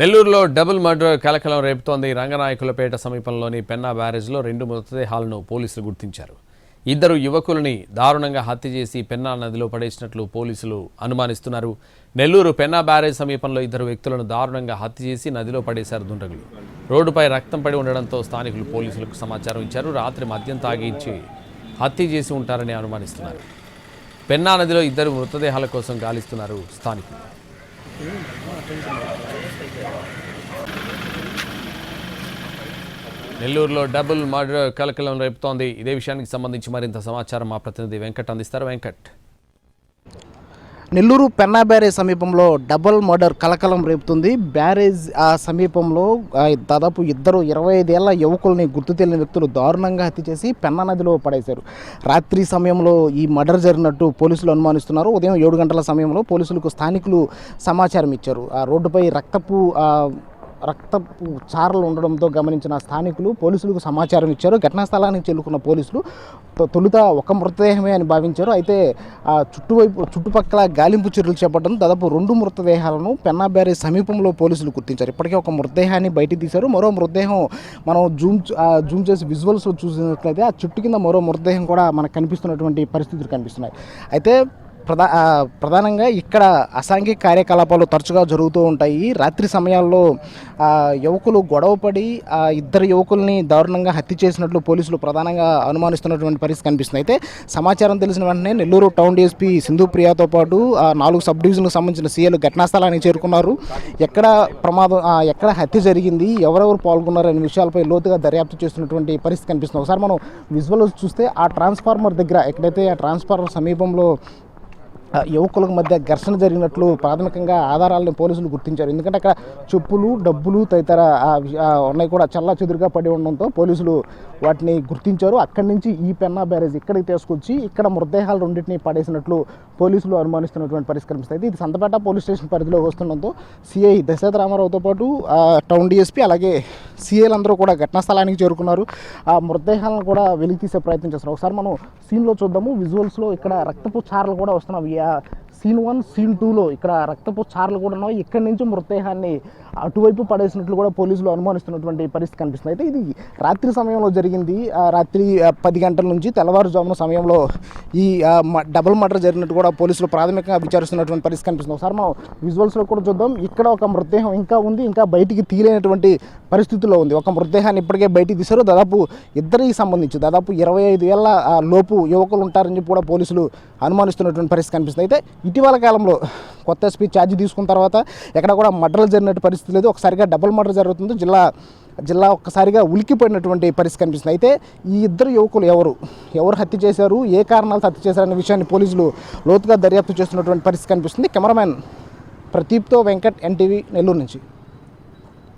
నెల్లూరులో double murder కలకలం రేపుతోంది. రంగనాయకులపేట సమీపంలోని పెన్నా బ్యారేజ్లో రెండు మృతదేహాలను పోలీసులు గుర్తించారు. ఇద్దరు యువకులని దారుణంగా హత్య చేసి పెన్నా నదిలో పడేసినట్లు పోలీసులు అనుమానిస్తున్నారు. నెల్లూరు పెన్నా బ్యారేజ్ సమీపంలో ఇద్దరు వ్యక్తులను దారుణంగా హత్య చేసి నదిలో పడేశారు దుండగులు. రోడ్డుపై రక్తం పడి ఉండడంతో స్థానికులు పోలీసులకు సమాచారం ఇచ్చారు. రాత్రి మద్యం తాగించి హత్య చేసి ఉంటారని అనుమానిస్తున్నారు. పెన్నా నదిలో ఇద్దరు మృతదేహాల కోసం గాలిస్తున్నారు స్థానికులు. నెల్లూరులో డబుల్ మర్డర్ కలకలం రేపుతోంది. ఇదే విషయానికి సంబంధించి మరింత సమాచారం మా ప్రతినిధి వెంకట్ అందిస్తారు. వెంకట్. నెల్లూరు పెన్నా బ్యారేజ్ సమీపంలో డబుల్ మర్డర్ కలకలం రేపుతుంది. బ్యారేజ్ ఆ సమీపంలో దాదాపు ఇద్దరు ఇరవై ఐదేళ్ళ యువకుల్ని గుర్తు తెలియని వ్యక్తులు దారుణంగా హత్య చేసి పెన్నా నదిలో పడేశారు. రాత్రి సమయంలో ఈ మర్డర్ జరిగినట్టు పోలీసులు అనుమానిస్తున్నారు. ఉదయం ఏడు గంటల సమయంలో పోలీసులకు స్థానికులు సమాచారం ఇచ్చారు. ఆ రోడ్డుపై రక్తపు రక్తపు చారలు ఉండడంతో గమనించిన స్థానికులు పోలీసులకు సమాచారం ఇచ్చారు. ఘటనా స్థలానికి చేరుకున్న పోలీసులు తొలుత ఒక మృతదేహమే అని భావించారు. అయితే ఆ చుట్టువైపు చుట్టుపక్కల గాలింపు చర్యలు చేపట్టడం దాదాపు రెండు మృతదేహాలను పెన్నా సమీపంలో పోలీసులు గుర్తించారు. ఇప్పటికే ఒక మృతదేహాన్ని బయటికి తీశారు. మరో మృతదేహం మనం జూమ్ ఆ జూమ్ చేసి విజువల్స్ చూసినట్లయితే ఆ చుట్టు కింద మరో మృతదేహం కూడా మనకు కనిపిస్తున్నటువంటి పరిస్థితులు కనిపిస్తున్నాయి. అయితే ప్రధా ప్రధానంగా ఇక్కడ అసాంఘిక కార్యకలాపాలు తరచుగా జరుగుతూ ఉంటాయి. రాత్రి సమయాల్లో యువకులు గొడవపడి ఇద్దరు యువకుల్ని దారుణంగా హత్య చేసినట్లు పోలీసులు ప్రధానంగా అనుమానిస్తున్నటువంటి పరిస్థితి కనిపిస్తుంది. అయితే సమాచారం తెలిసిన వెంటనే నెల్లూరు టౌన్ డిఎస్పీ సింధు ప్రియాతో పాటు ఆ నాలుగు సబ్ డివిజన్కు సంబంధించిన సీఏలు ఘటనాస్థలానికి చేరుకున్నారు. ఎక్కడ ప్రమాదం ఎక్కడ హత్య జరిగింది ఎవరెవరు పాల్గొన్నారు అనే విషయాలపై లోతుగా దర్యాప్తు చేస్తున్నటువంటి పరిస్థితి కనిపిస్తుంది. ఒకసారి మనం విజువల్ చూస్తే ఆ ట్రాన్స్ఫార్మర్ దగ్గర ఎక్కడైతే ఆ ట్రాన్స్ఫార్మర్ సమీపంలో యువకుల యువకులకు మధ్య ఘర్షణ జరిగినట్లు ప్రాథమికంగా ఆధారాలను పోలీసులు గుర్తించారు. ఎందుకంటే అక్కడ చెప్పులు డబ్బులు తదితర ఉన్నాయి కూడా చల్లా చెదురుగా పడి ఉండడంతో పోలీసులు వాటిని గుర్తించారు. అక్కడి నుంచి ఈ పెన్నా బ్యారేజ్ ఇక్కడికి తీసుకొచ్చి ఇక్కడ మృతదేహాలు రెండింటిని పడేసినట్లు పోలీసులు అనుమానిస్తున్నటువంటి పరిస్థితి కనిపిస్తుంది ఇది సంతపేట పోలీస్ స్టేషన్ పరిధిలో వస్తుండడంతో సిఐ దశరథ రామారావుతో పాటు టౌన్ డిఎస్పీ అలాగే సిఐలందరూ కూడా ఘటనా స్థలానికి చేరుకున్నారు. ఆ మృతదేహాలను కూడా వెలికి తీసే ప్రయత్నం చేస్తున్నారు. ఒకసారి మనం సీన్లో చూద్దాము. విజువల్స్లో ఇక్కడ రక్తపు చారలు కూడా వస్తున్నాయి. ఆ సీన్ వన్ సీన్ టూలో ఇక్కడ రక్తపు చారలు కూడా ఉన్నాయి. ఇక్కడి నుంచి మృతదేహాన్ని అటువైపు పడేసినట్లు కూడా పోలీసులు అనుమానిస్తున్నటువంటి పరిస్థితి కనిపిస్తుంది. అయితే ఇది రాత్రి సమయంలో జరిగింది. రాత్రి పది గంటల నుంచి తెల్లవారుజామున సమయంలో ఈ డబుల్ మర్డర్ జరిగినట్టు కూడా పోలీసులు ప్రాథమికంగా విచారిస్తున్నటువంటి పరిస్థితి కనిపిస్తుంది. ఒకసారి మనం విజువల్స్లో కూడా చూద్దాం. ఇక్కడ ఒక మృతదేహం ఇంకా ఉంది. ఇంకా బయటికి తీయలేనటువంటి పరిస్థితుల్లో ఉంది. ఒక మృతదేహాన్ని ఇప్పటికే బయటికి తీశారు. దాదాపు ఇద్దరికి సంబంధించి దాదాపు ఇరవై ఐదు ఏళ్ళ లోపు యువకులు ఉంటారని చెప్పి కూడా పోలీసులు అనుమానిస్తున్నటువంటి పరిస్థితి కనిపిస్తుంది. అయితే ఇటీవల కాలంలో కొత్త ఎస్పీ ఛార్జ్ తీసుకున్న తర్వాత ఎక్కడ కూడా మర్డర్లు జరిగినట్టు పరిస్థితి లేదు. ఒకసారిగా డబుల్ మర్డర్ జరుగుతుంది. జిల్లా జిల్లా ఒక్కసారిగా ఉలికిపోయినటువంటి పరిస్థితి కనిపిస్తుంది. అయితే ఈ ఇద్దరు యువకులు ఎవరు? ఎవరు హత్య చేశారు? ఏ కారణాలతో హత్య చేశారనే విషయాన్ని పోలీసులు లోతుగా దర్యాప్తు చేస్తున్నటువంటి పరిస్థితి కనిపిస్తుంది. కెమెరామ్యాన్ ప్రదీప్తో వెంకట్ ఎన్టీవీ నెల్లూరు నుంచి.